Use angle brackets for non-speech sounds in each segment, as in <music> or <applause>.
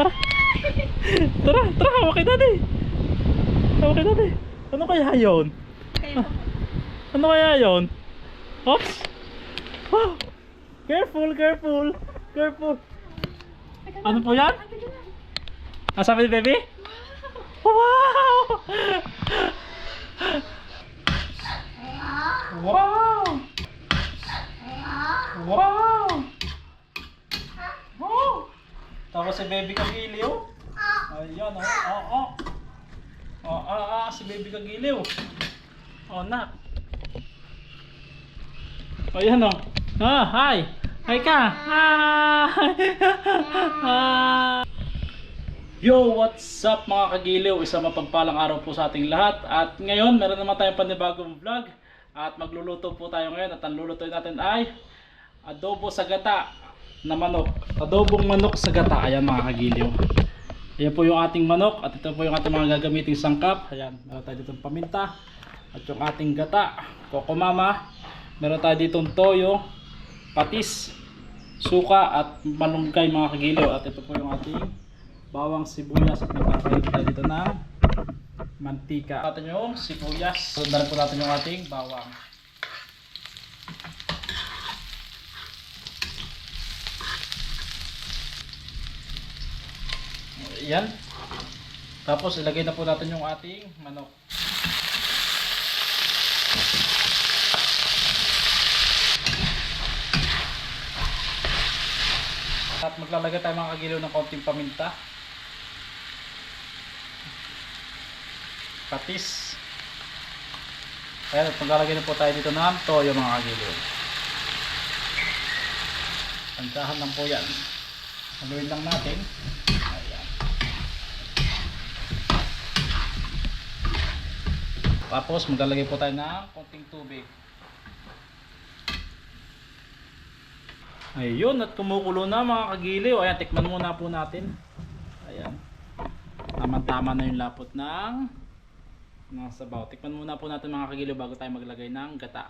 tara. Tara, tara, hawak kita di. Hawak kita. Ano kaya yun? Kayo. Ano kaya yun? Oops! Wow! Careful, careful, careful. Ano po yan? Ah, sabi ni baby? Wow! Wow! Wow! Wow! Tapos si baby kagiliw. Ayan, oh, oh, oh. Oh, ah, ah, si baby kagiliw. Oh, nak. Ayan, oh. Ah, hi! Hi ka! <laughs> Hi! Yo, what's up mga kagiliw? Isang mapagpalang araw po sa ating lahat. At ngayon, meron naman tayong panibagong vlog. At magluluto po tayo ngayon. At ang lulutuin natin ay adobo sa gata na manok. Adobong manok sa gata. Ayan mga kagiliw. Ayan po yung ating manok. At ito po yung ating mga gagamiting sangkap. Ayan, meron tayo dito paminta. At yung ating gata, kokomama. Meron tayo ditong toyo, patis, suka at malunggay mga kagiliw. At ito po yung ating bawang sibuyas at nagkakalit tayo dito ng mantika. Natin yung sibuyas. Sundan po natin yung ating bawang. Yan. Tapos ilagay na po natin yung ating manok. At maglalagay tayo mga kagiliw ng konting paminta. Patis. Ayan, at maglalagay na po tayo dito ng toyo mga kagiliw. Tantahan lang po yan. Haluin lang natin. Ayan. Tapos maglalagay po tayo ng konting tubig. Ayun, at kumukulo na mga kagiliw. Ayan, tikman muna po natin. Ayan. Tama-tama na yung lapot ng ng sabaw. Tikman muna po natin mga kagiliw bago tayo maglagay ng gata.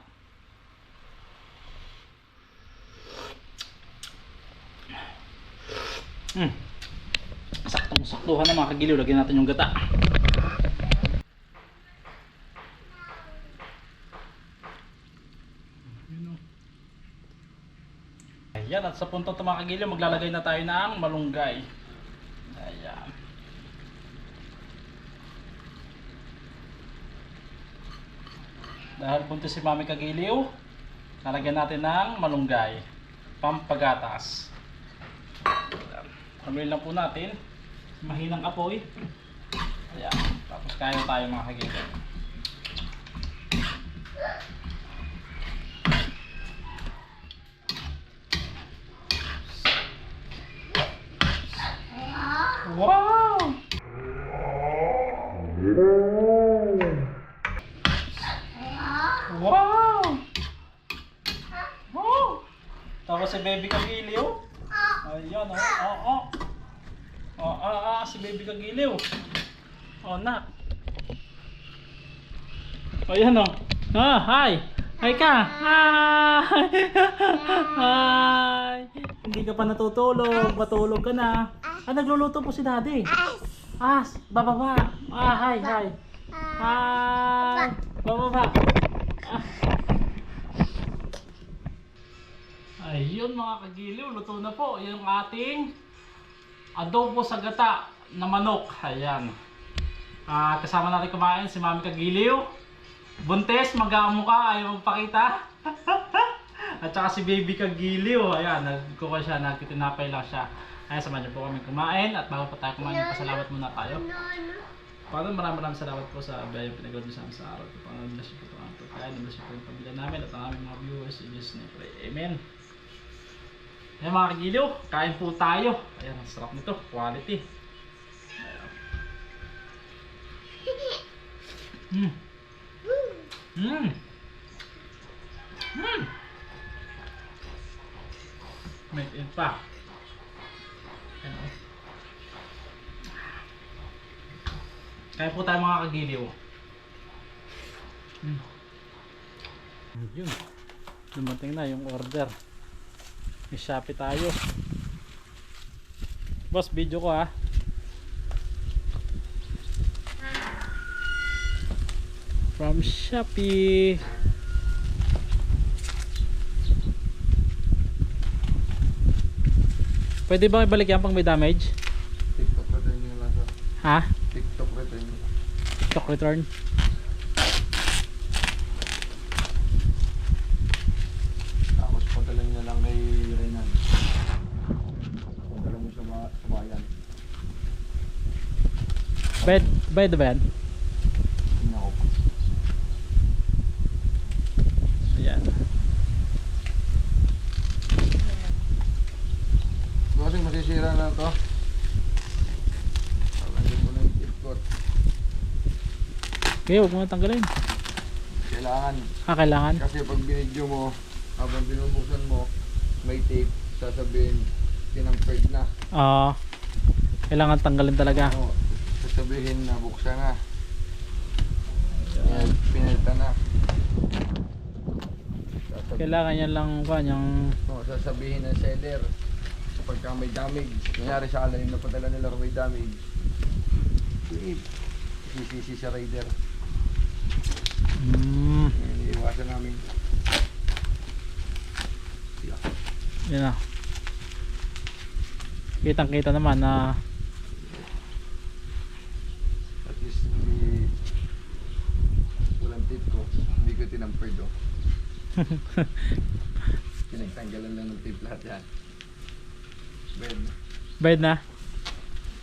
Hmm. Saktong saktuhan na mga kagiliw. Lagyan natin yung gata. Ayan, at sa punto ito mga kagiliw, maglalagay na tayo ng malunggay. Ayan. Dahil punto si Mami Kagiliw, lalagyan natin ng malunggay. Pampagatas. Haluin lang po natin. Mahinang apoy. Ayan. Tapos kaya tayo mga kagiliw. Wow! Wow! Wow! Tapos si baby kagiliw. Ayan, oh, oh, oh. Oh, ah, ah, si baby kagiliw. Oh, nak. Ayan, oh. Ah, hi! Hi ka! Hi! <laughs> Hi! Hindi ka pa natutulog. Matulog ka na. Ah, nagluluto po si daddy. Ah, bababa. Ah, hi, hi. Hi! Bababa. Ah. Ayun mga kagiliw, luto na po yung ating adobo sa gata na manok. Ayan. Ah, kasama natin kumain si Mami Kagiliw. Buntes, mag-aamo ka, ayaw magpakita. <laughs> At saka si Baby Kagiliw. Ayan, nagkuha siya, nagtitinapay lang siya. Ayan, samahan niyo po kami kumain. At bago pa tayo kumain, pasalamat muna tayo. Father, maraming maraming salamat po sa biyayang pinagod niyo sa amin sa araw. Ito pang bless po ito ang pagkain. Bless po yung pamilya namin at ang aming mga viewers. In Jesus name pray. Amen. Ayan mga kagiliw, kain po tayo. Ayan, ang sarap nito. Quality. Ayan. <laughs> Mm. Mm. Mm. Made in pa. Ayan o. Kaya po tayo mga kagiliw. Mm. Yun. Dumating na yung order. May Shopee tayo. Boss, video ko ha. From Shopee. Pwede ba ibalik yan pang may damage? TikTok return nyo lang sa Ha? TikTok return. TikTok return. Tapos padala nyo lang kay Renan. Padala mo sa, ba- sa bayan. Bayad, bayad ba yan? Tingnan ko pa. Ayan. Kasi masisira na to. Talagyan mo na yung tip coat. Okay, huwag mo na tanggalin. Kailangan. Ah, kailangan. Kasi pag binidyo mo, habang binubuksan mo, may tape, sasabihin, tinampered na. Ah, kailangan tanggalin talaga. Oo, sasabihin na buksan na. Pinal, pinalta na. Sasabihin, Kailangan yan lang kuan yung Oo, sasabihin ng seller kapag ka may damage. Nangyari sa alay napadala nila kung may damage. Sisisi sa rider. Mm, iniiwasan namin. Yeah. yun na. Kitang kita naman na At least hindi walang tip ko. Hindi ko tinampered oh. <laughs> Pinagtanggalan lang ng tip lahat yan. Bed. bayad na.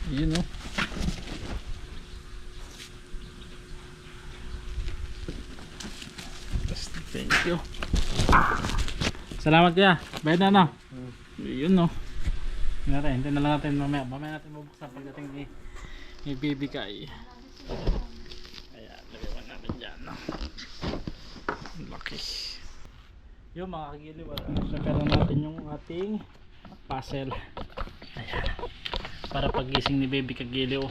Yun oh. You. Salamat ya. Bayad na na. Hmm. Yun no. Hintayin na lang natin mamaya. Mamaya natin bubuksan pagdating ni, ni Baby Kai. Ayan, lagyan natin dyan. No? Laki. Yung mga kagiliw, na natin yung ating puzzle. Ayan. Para pagising ni Baby Kagiliw,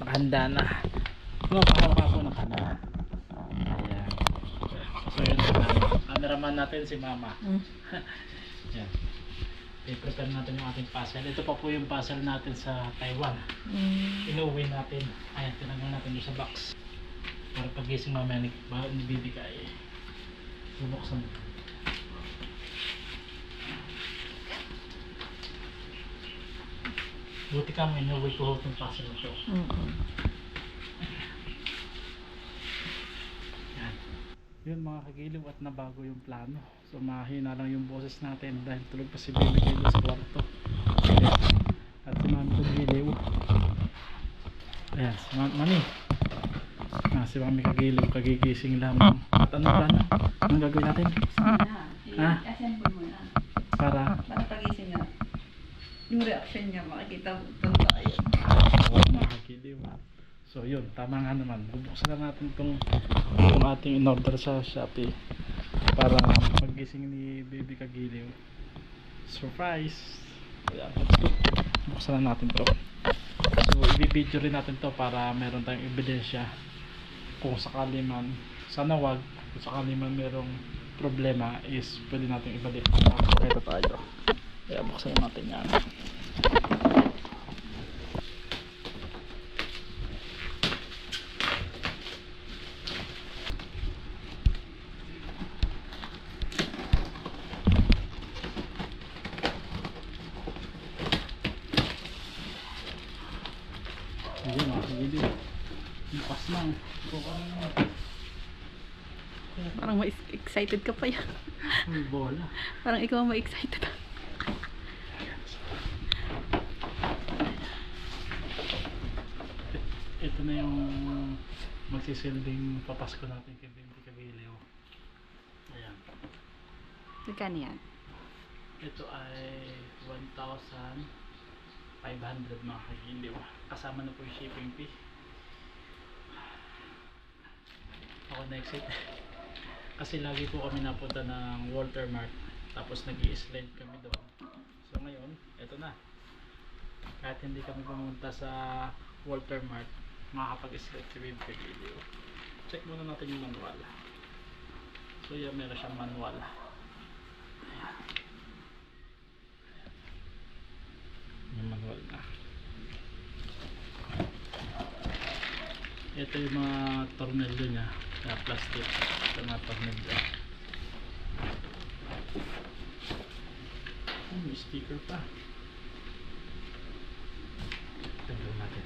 nakahanda na. No, pakawak ako ng kanan. Ayan. So yun, cameraman natin si Mama. <laughs> Yan. I-prepare natin yung ating puzzle. Ito pa po yung puzzle natin sa Taiwan. Inuwi natin. Ayan, tinanggal natin doon sa box. Para pagising mamaya ni, ni Bibi ka eh. Bubuksan. Buti ka may inuwi ko itong puzzle ito. Yan. Yun mga kagiliw at nabago yung plano. So mahina lang yung boses natin dahil tulog pa si Baby Kilo sa kwarto. At si Mami Kagiliw. Ayan, si Mami. Ah, si Mami Kagiliw kagigising lamang. At anong plano? Anong gagawin natin? Ha? Para Para pagising na. Yung reaction niya, makikita mo punta kayo. mga kagiliw. So yun, tama nga naman. Bubuksan na natin itong, itong ating in-order sa Shopee para magising ni Baby Kagiliw. Surprise! Go. Buksan na natin to. So, i-video rin natin to para meron tayong ebidensya kung sakali man, sana wag, kung sakali man merong problema is pwede natin ibalik. Ito tayo. Kaya buksan natin yan. Hindi mga kagili. Bukas lang. Bukas lang. Parang ma- excited ka pa yan. <laughs> May bola. Parang ikaw ang ma-excited. Ito na yung magsisilding papasko natin kay Baby Kagiliw. Ayan. Magkano yan? Ito ay 1,500 mga kagiliw. Kasama na po yung shipping fee. Ako na-excite kasi lagi po kami napunta ng Waltermark tapos nag slide kami doon. So ngayon, eto na. Kahit hindi kami pumunta sa Waltermark makakapag-slide si Wave video. Check muna natin yung manual. So yan, meron siyang manual. Ayan. Yung manual na. Ito yung mga tornilyo niya. Na plastic. Ito mga tornilyo. Oh, may sticker pa. Tignan natin.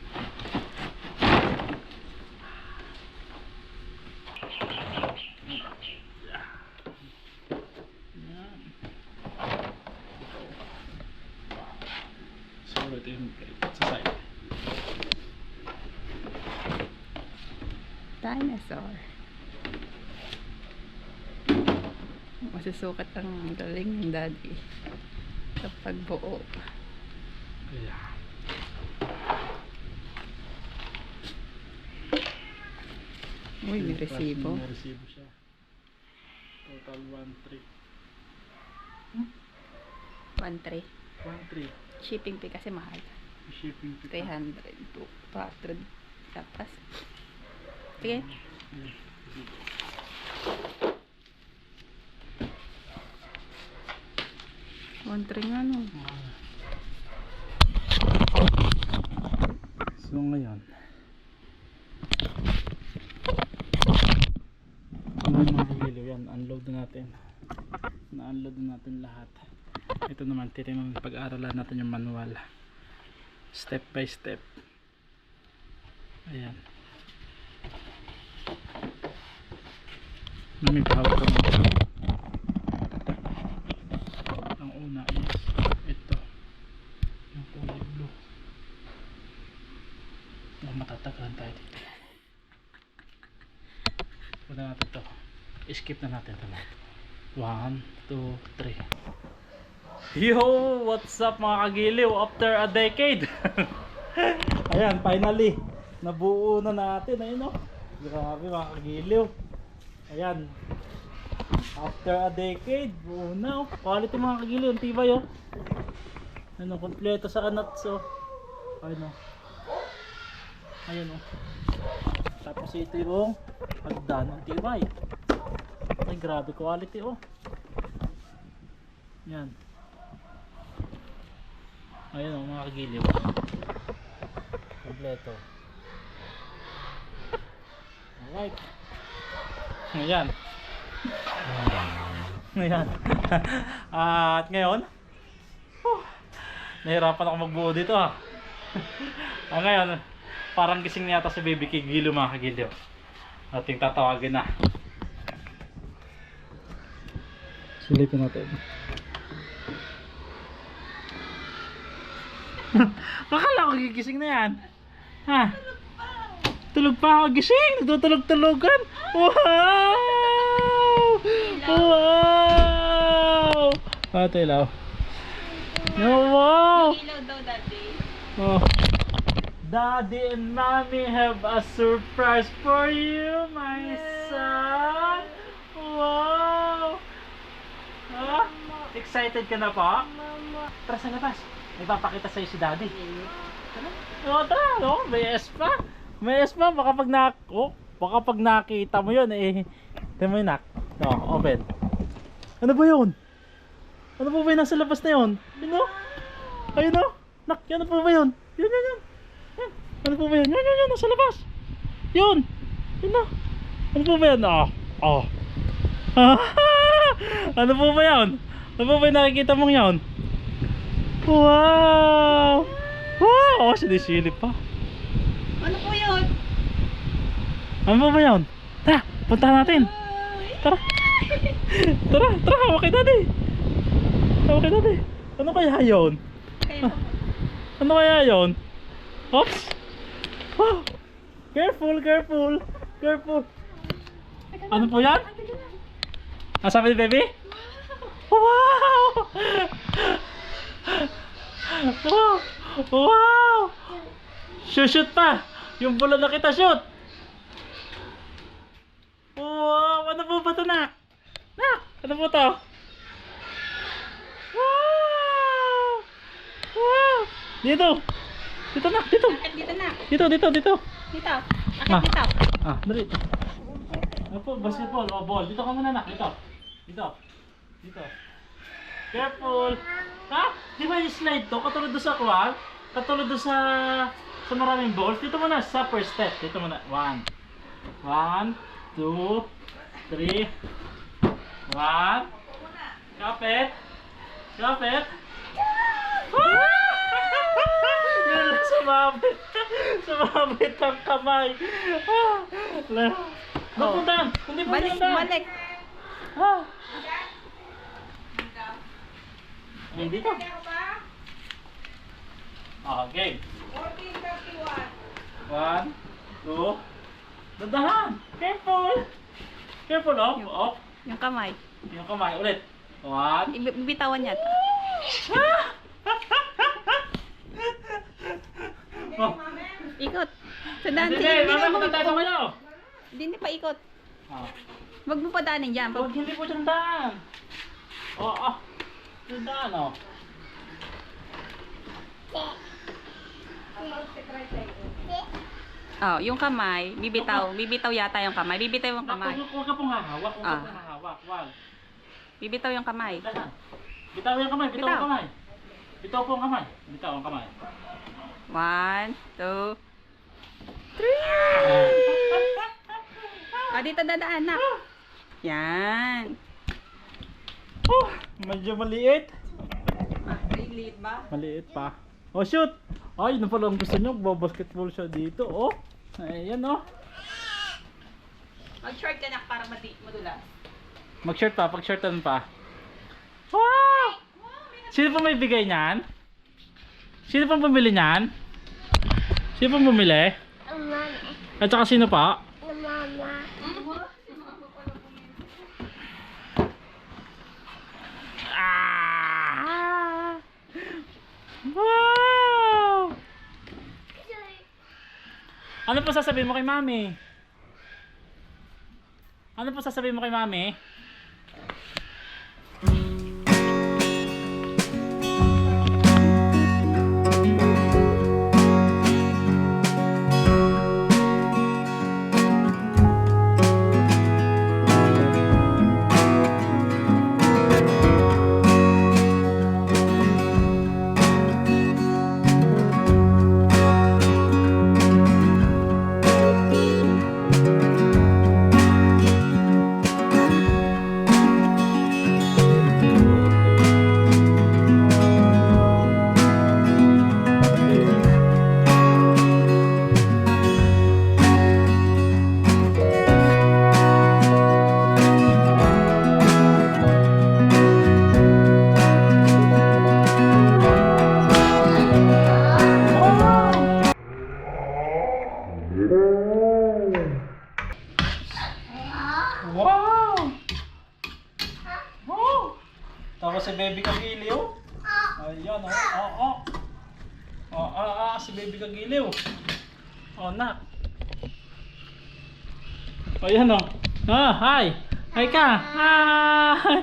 So, ito yung sa side. Dinosaur. Masusukat ang galing ng daddy. Kapag buo. Kaya. Uy, may resibo. May resibo siya. Total 1-3. 1-3. 1-3. Shipping fee kasi mahal. Shipping fee. pa. 300 to 400. Tapos. Sige. Yeah. Three nga no. So ngayon. Ngayon mga kagiliw yan, unload na natin. Na-unload na natin lahat. Ito naman, titignan pag-aaralan natin yung manual. Step by step. Ayan. May pahawak ko Ang una is ito Yung kulay blue Matatagalan tayo dito. Punta natin to. Skip na natin ito. 1, 2, 3. Yo! What's up mga kagiliw? After a decade! <laughs> Ayan, finally! Nabuo na natin. Ayun o. Grabe mga kagiliw. Ayan. After a decade, buo na oh. Quality mga kagiliw. Ang tibay oh. Ano, kompleto sa anats oh. Ayun oh. Ayan o. Tapos ito yung hagdan ng tibay. Ay grabe quality oh. Yan. Ayan o mga kagiliw. Kompleto. Alright. Ayan. Ayan. <laughs> At ngayon, huh, nahirapan ako magbuo dito ha. <laughs> ah, ngayon, parang gising na yata si baby kay Gilo mga kagiliw. Ating tatawagin na. Silipin natin. <laughs> Akala ko gigising na yan. Ha? Tulog pa ako gising. Nagtutulog-tulogan. Wow! Wow! Ate ilaw. Oh, wow! Ilaw daw daddy. Oh. Daddy and mommy have a surprise for you, my son. Wow! Ah, excited ka na pa? Tara sa labas. May papakita sa'yo si daddy. Oo, tara. Oh, may S pa. May S pa. Baka pag na... Oh, baka pag nakita mo yun, eh... Tignan mo yun, nak. Oh, open. Ano ba yun? Ano ba ba yung nasa labas na yun? Yun o? Ayun o? Nak, yan ano po ba yun? Yun, yun, yun. Yan. Ano po ba yun? Yun, yun, yun. Nasa labas. Yun. Yun o. Ano po ba yun? Oh. Oh. ano po ba yun? Ano po ba yung nakikita mong yun? Wow! Wow! Oh, sinisilip pa. Ano po yun? Ano po ba yun? Tara, punta natin. Tara. Tara, tara, hawak kay daddy. Hawak kay daddy. Ano kaya yun? Ano kaya yun? Oops! Wow! Careful, careful! Careful! Ano po yan? Ah, sabi ni baby? Wow! Wow! Wow! Shoot, shoot pa! Yung bola na kita shoot! Wow! Ano po ba ito, Nak? Nak! Ano po to? Wow! Wow! Dito! Dito, Nak! Dito! Akit dito na. Dito, dito, dito! Dito. Akit Ah. dito. Ah, dali. Ano po, basketball o ball? Dito ka muna nak, dito. Dito. Dito. Careful. Ha? Di ba yung slide to? Katulad doon sa kwan? Katulad doon sa sa maraming balls. Dito muna sa first step. Dito muna. One. One, two, three. One. Kapit. Kapit. Yun, sumabit. <laughs> Sumabit ang kamay. Ah, Oh. puntahan. Hindi po Balik, balik. Ah. Yung dito. Okay. One, two. Dadahan. Careful. Careful, off, Yung- off. Yung kamay. Yung kamay, ulit. One. Ibi- Bibitawan niya. Oh. Ikot. Sa daan. Hindi, Sige, mamaya mo. magtatalo kayo. Hindi pa ikot. Ah. Wag mo padanin dyan. Huwag hindi po dyan daan. Oo, oh, oh. Dyan daan, oh. Oh, yung kamay, bibitaw. Bibitaw yata yung kamay. Bibitaw yung kamay. Huwag huwag ka pong hahawak. Huwag ka Ah. pong hahawak. Wag. Bibitaw yung kamay. Dahan. Bitaw yung kamay. Bitaw Bitaw. ang kamay. Bitaw po ang kamay. Bitaw ang kamay. One, two, three. Ah, dito dadaan na. Yan. Oh, medyo maliit. Liit ba? Maliit pa. Oh, shoot! Ay, na pala ang gusto nyo. Basketball siya dito. Oh, ayan oh. Mag-short ka na para madi madulas. Mag-shirt pa, pag-shirtan pa. Wow! Sino pa may bigay niyan? Sino pa bumili niyan? Sino pa bumili? At saka sino pa? Ah! Wow! Ano po sasabihin mo kay mami? Ano po sasabihin mo kay mami?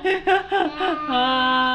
Oh. <laughs>